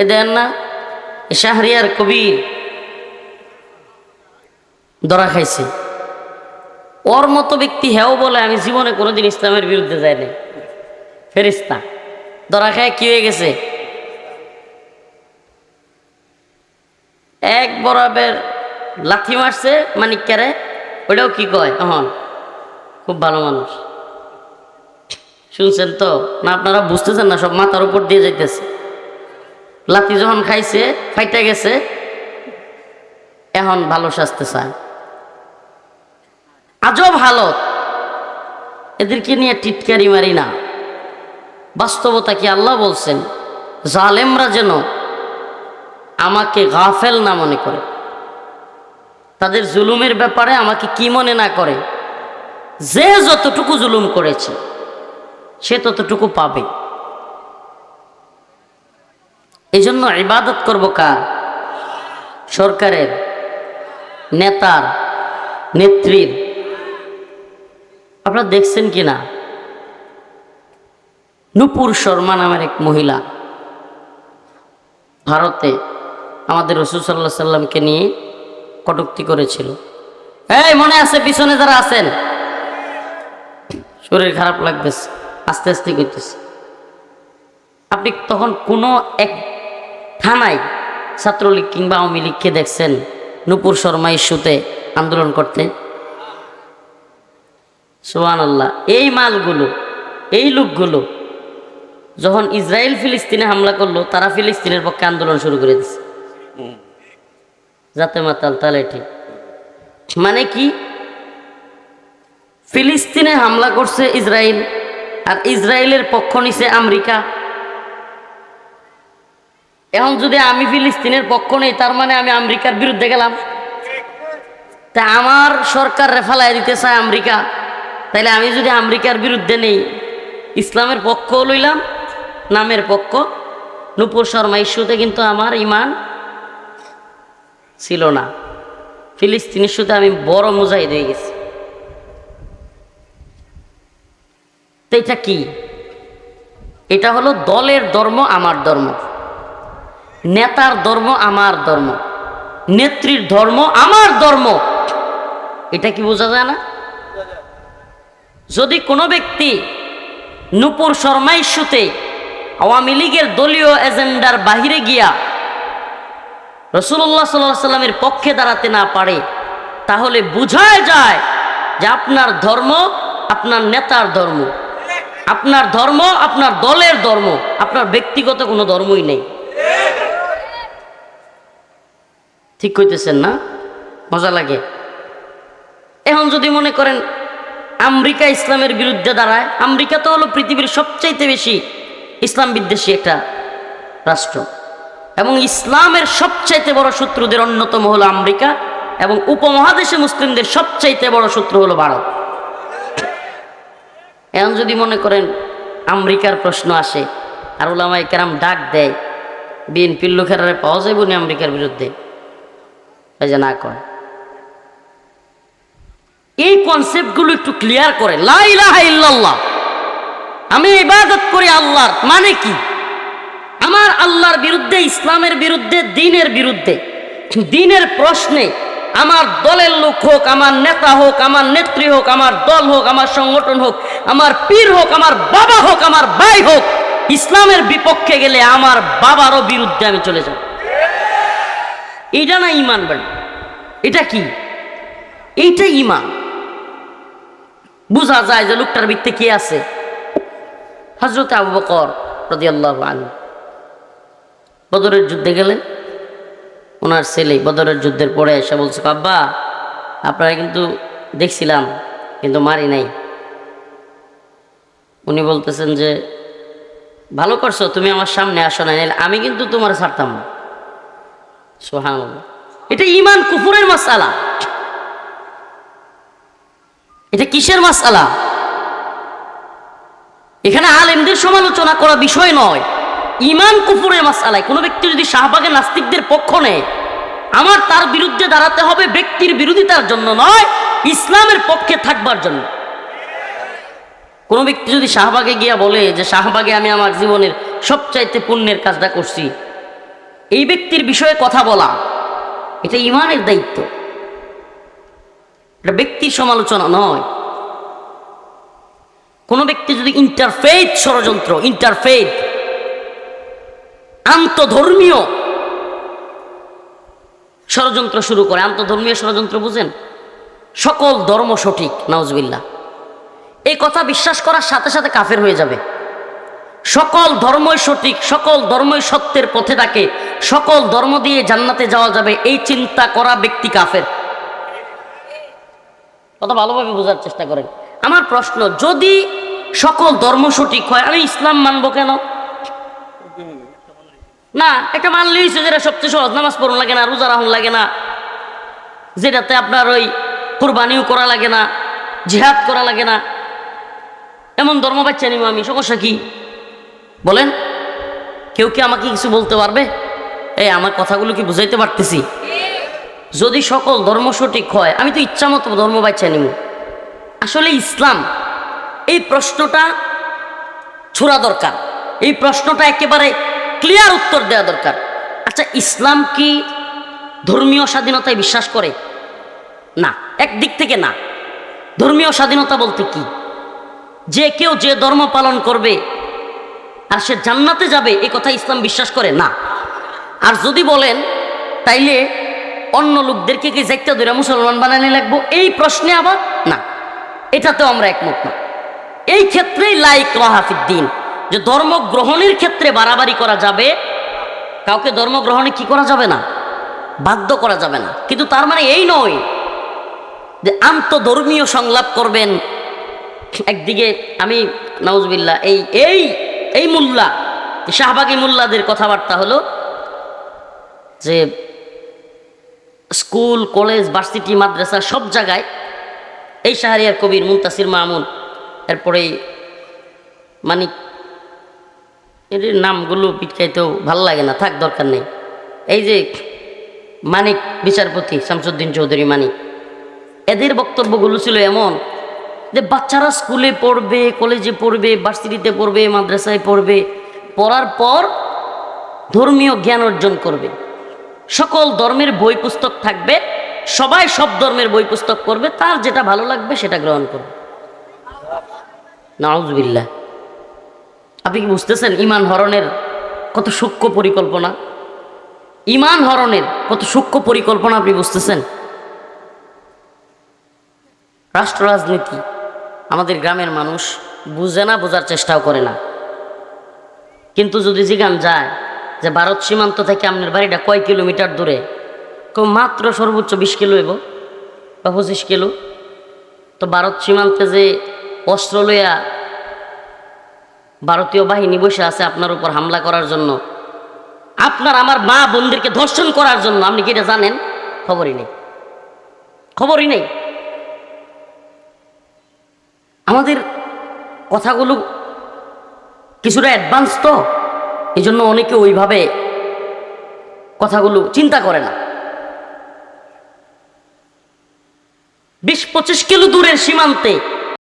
এ দেন না শাহরিয়ার কবির ধরা খাইছে। ওর মতো ব্যক্তি হেও বলে, আমি জীবনে কোনোদিন ইসলামের বিরুদ্ধে যাইনি ফেরিস্তা ধরা খায় কি হয়ে গেছে? এক বরাবের লাথি মারছে মানিক্যারে ওটাও কি কয়? এখন খুব ভালো মানুষ। শুনছেন তো? না, আপনারা বুঝতেছেন না, সব মাথার উপর দিয়ে যাইতেছে। লাথি যখন খাইছে, ফাইটা গেছে, এখন ভালো সাজতে চায় আজব হালত এদেরকে নিয়ে টিটকারি মারি না। বাস্তবতা কি আল্লাহ বলছেন? জালেমরা যেন আমাকে গাফেল না মনে করে। তাদের জুলুমের ব্যাপারে আমাকে কি মনে না করে? যে যতটুকু জুলুম করেছে, সে ততটুকু পাবে। এই জন্য ইবাদত করব কার? সরকারের, নেতার, নেত্রীর। আপনারা দেখছেন কি না? নুপুর শর্মা নামের এক মহিলা ভারতে আমাদের রসুল সাল্লাহ সাল্লামকে নিয়ে কটুক্তি করেছিল। এই, মনে আছে পিছনে যারা আছেন? শরীর খারাপ লাগতেছে, আস্তে আস্তে করতেছে। আপনি তখন কোনো এক থানায় ছাত্রলীগ কিংবা আওয়ামী লীগকে দেখছেন নুপুর শর্মা ইস্যুতে আন্দোলন করতে। সোহান আল্লাহ এই মালগুলো, এই লোকগুলো যখন ইসরায়েল ফিলিস্তিনে হামলা করল, তারা ফিলিস্তিনের পক্ষে আন্দোলন শুরু করে দিচ্ছে যাতে মাতাল তাহলে ঠিক। মানে কি? ফিলিস্তিনে হামলা করছে ইসরায়েল, আর ইসরায়েলের পক্ষ নিছে আমেরিকা। এখন যদি আমি ফিলিস্তিনের পক্ষ নেই, তার মানে আমি আমেরিকার বিরুদ্ধে গেলাম। তা আমার সরকার রেফালায় দিতে চায় আমেরিকা। তাইলে আমি যদি আমেরিকার বিরুদ্ধে নেই, ইসলামের পক্ষও লইলাম, নামের পক্ষ, নুপুর শর্মা ইস্যুতে কিন্তু আমার ইমান ছিল না। ফিলিস্তিন ইস্যুতে আমি বড় মুজাহিদ হয়ে গেছি। তো এটা কি? এটা হলো দলের ধর্ম, আমার ধর্ম। নেতার ধর্ম আমার ধর্ম, নেত্রীর ধর্ম আমার ধর্ম। এটা কি বোঝা যায় না? যদি কোনো ব্যক্তি নুপুর শর্মা ইস্যুতে আওয়ামী লীগের দলীয় এজেন্ডার বাহিরে গিয়া রসুল্লাহ সাল্লাহ সাল্লামের পক্ষে দাঁড়াতে না পারে, তাহলে বোঝায় যায় যে আপনার ধর্ম আপনার নেতার ধর্ম, আপনার ধর্ম আপনার দলের ধর্ম, আপনার ব্যক্তিগত কোনো ধর্মই নেই। ঠিক কইতেছেন না? মজা লাগে। এখন যদি মনে করেন আমেরিকা ইসলামের বিরুদ্ধে দাঁড়ায়, আমেরিকা তো হলো পৃথিবীর সবচাইতে বেশি ইসলাম বিদ্বেষী একটা রাষ্ট্র। এবং ইসলামের সবচাইতে বড় শত্রুদের অন্যতম হলো আমেরিকা, এবং উপমহাদেশে মুসলিমদের সবচাইতে বড় শত্রু হলো ভারত। এখন যদি মনে করেন আমেরিকার প্রশ্ন আসে, আর ওলামাই কেরাম ডাক দেয়, বিএনপির লোকেরা পাওয়া যাইব না আমেরিকার বিরুদ্ধে? এই যে না কয়। এই কনসেপ্টগুলো একটু ক্লিয়ার করে। লা ইলাহা ইল্লাল্লাহ। আমি ইবাদত করি আল্লাহর মানে কি? আমার আল্লাহর বিরুদ্ধে, ইসলামের বিরুদ্ধে, দিনের বিরুদ্ধে, দিনের প্রশ্নে আমার দলের লোক হোক, আমার নেতা হোক, আমার নেত্রী হোক, আমার দল হোক, আমার সংগঠন হোক, আমার পীর হোক, আমার বাবা হোক, আমার ভাই হোক, ইসলামের বিপক্ষে গেলে আমার বাবারও বিরুদ্ধে আমি চলে যাব। এটা না ইমান বেড়া এটা কি? এইটা ইমান। বোঝা যায় যে লোকটার ভিত্তে কে আছে? হজরত আবু বকর রদি আল্লাহ আলু বদরের যুদ্ধে গেলেন। ওনার ছেলে বদরের যুদ্ধের পরে এসে বলছে আব্বা আপনারা কিন্তু দেখছিলাম, কিন্তু মারি নাই। উনি বলতেছেন যে, ভালো করছ, তুমি আমার সামনে আসো না, আমি কিন্তু তোমার ছাড়তাম না। এটা ইমান কুপুরের মাসালা। এটা কিসের মাসালা? এখানে আলেমদের সমালোচনা করা বিষয় নয়। ইমান কুপুরের মাসালায় কোনো ব্যক্তি যদি শাহবাগে নাস্তিকদের পক্ষ নেয়, আমার তার বিরুদ্ধে দাঁড়াতে হবে ব্যক্তির বিরোধিতার জন্য নয়, ইসলামের পক্ষে থাকবার জন্য। কোনো ব্যক্তি যদি শাহবাগে গিয়া বলে যে, শাহবাগে আমি আমার জীবনের সবচাইতে পুণ্যের কাজটা করছি। এই ব্যক্তির বিষয়ে কথা বলা। এটা ইমানের দায়িত্ব। এটা ব্যক্তির সমালোচনা নয়। কোনো ব্যক্তি যদি ইন্টারফেথ ষড়যন্ত্র ইন্টারফেথ আন্তধর্মীয় ষড়যন্ত্র শুরু করে, আন্তধর্মীয় ষড়যন্ত্র বুঝেন? সকল ধর্ম সঠিক নওয়াজবিল্লা এই কথা বিশ্বাস করার সাথে সাথে কাফের হয়ে যাবে। সকল ধর্মই সঠিক, সকল ধর্মই সত্যের পথে থাকে সকল ধর্ম দিয়ে জান্নাতে যাওয়া যাবে, এই চিন্তা করা ব্যক্তি কাফের। কথা ভালোভাবে বোঝার চেষ্টা করেন। আমার প্রশ্ন, যদি সকল ধর্ম সঠিক হয়, আমি ইসলাম মানবো কেন? না একটা মানলেই যেটা সবচেয়ে সহজ, নামাজ পড়ুন লাগে না, রোজা রাখুন লাগে না, যেটাতে আপনার ওই কোরবানিও করা লাগে না, জিহাদ করা লাগে না। এমন ধর্ম বাচ্চা নিব আমি, সমস্যা কি? বলেন, কেউ কি আমাকে কিছু বলতে পারবে? এই, আমার কথাগুলো কি বুঝাইতে পারতেছি? যদি সকল ধর্ম সঠিক হয়, আমি তো ইচ্ছা মতো ধর্ম বাচ্চা নিব। আসলে ইসলাম, এই প্রশ্নটা ছোড়া দরকার। এই প্রশ্নটা একেবারে ক্লিয়ার উত্তর দেওয়া দরকার। আচ্ছা ইসলাম কি ধর্মীয় স্বাধীনতায় বিশ্বাস করে? না, একদিক থেকে না। ধর্মীয় স্বাধীনতা বলতে কি? যে কেউ যে ধর্ম পালন করবে আর সে জান্নাতে যাবে এই কথা ইসলাম বিশ্বাস করে? না। আর যদি বলেন, তাইলে অন্য লোকদেরকে কি যাইতে ধরে মুসলমান বানানি লাগবো? এই প্রশ্নে আবার না। এটাতেও আমরা একমত না। এই ক্ষেত্রেই লাইক রাহাফিদ্দিন যে ধর্ম গ্রহণের ক্ষেত্রে বাড়াবাড়ি করা যাবে, কাউকে ধর্ম গ্রহণে কি করা যাবে না? বাধ্য করা যাবে না। কিন্তু তার মানে এই নয় যে আন্তধর্মীয় সংলাপ করবেন। একদিকে আমি নওয়াজবিল্লা এই এই এই মোল্লা, শাহবাগী মোল্লাদের কথাবার্তা হলো যে স্কুল, কলেজ, ভার্সিটি, মাদ্রাসা সব জায়গায় এই শাহরিয়ার কবির মুন্তাসির মামুন এরপরে মানে এর নামগুলো পিটকাইতেও ভালো লাগে না, থাক দরকার নেই। এই যে মানিক বিচারপতি শামসুদ্দিন চৌধুরী মানিক, এদের বক্তব্যগুলো ছিল এমন যে বাচ্চারা স্কুলে পড়বে, কলেজে পড়বে, ভার্সিটিতে পড়বে, মাদ্রাসায় পড়বে, পড়ার পর ধর্মীয় জ্ঞান অর্জন করবে। সকল ধর্মের বই পুস্তক থাকবে, সবাই সব ধর্মের বই পুস্তক করবে তার যেটা ভালো লাগবে সেটা গ্রহণ করবে। নাউজবিল্লা আপনি কি বুঝতেছেন ইমান হরণের কত সূক্ষ্ম পরিকল্পনা? ইমান হরণের কত সূক্ষ্ম পরিকল্পনা আপনি বুঝতেছেন? রাষ্ট্র রাজনীতি আমাদের গ্রামের মানুষ বুঝে না, বোঝার চেষ্টাও করে না। কিন্তু যদি জিগান যায় যে ভারত সীমান্ত থেকে আপনার বাড়িটা কয় কিলোমিটার দূরে? কেউ মাত্র সর্বোচ্চ বিশ কিলো এব বা পঁচিশ কিলো। তো ভারত সীমান্তে যে অস্ত্র লইয়া ভারতীয় বাহিনী বসে আছে আপনার উপর হামলা করার জন্য, আপনার আমার মা বোনদেরকে ধর্ষণ করার জন্য, আপনি কি এটা জানেন? খবরই নেই। খবরই নেই। আমাদের কথাগুলো কিছুটা অ্যাডভান্স তো। এই জন্য অনেকে ওইভাবে কথাগুলো চিন্তা করে না। বিশ পঁচিশ কিলো দূরের সীমান্তে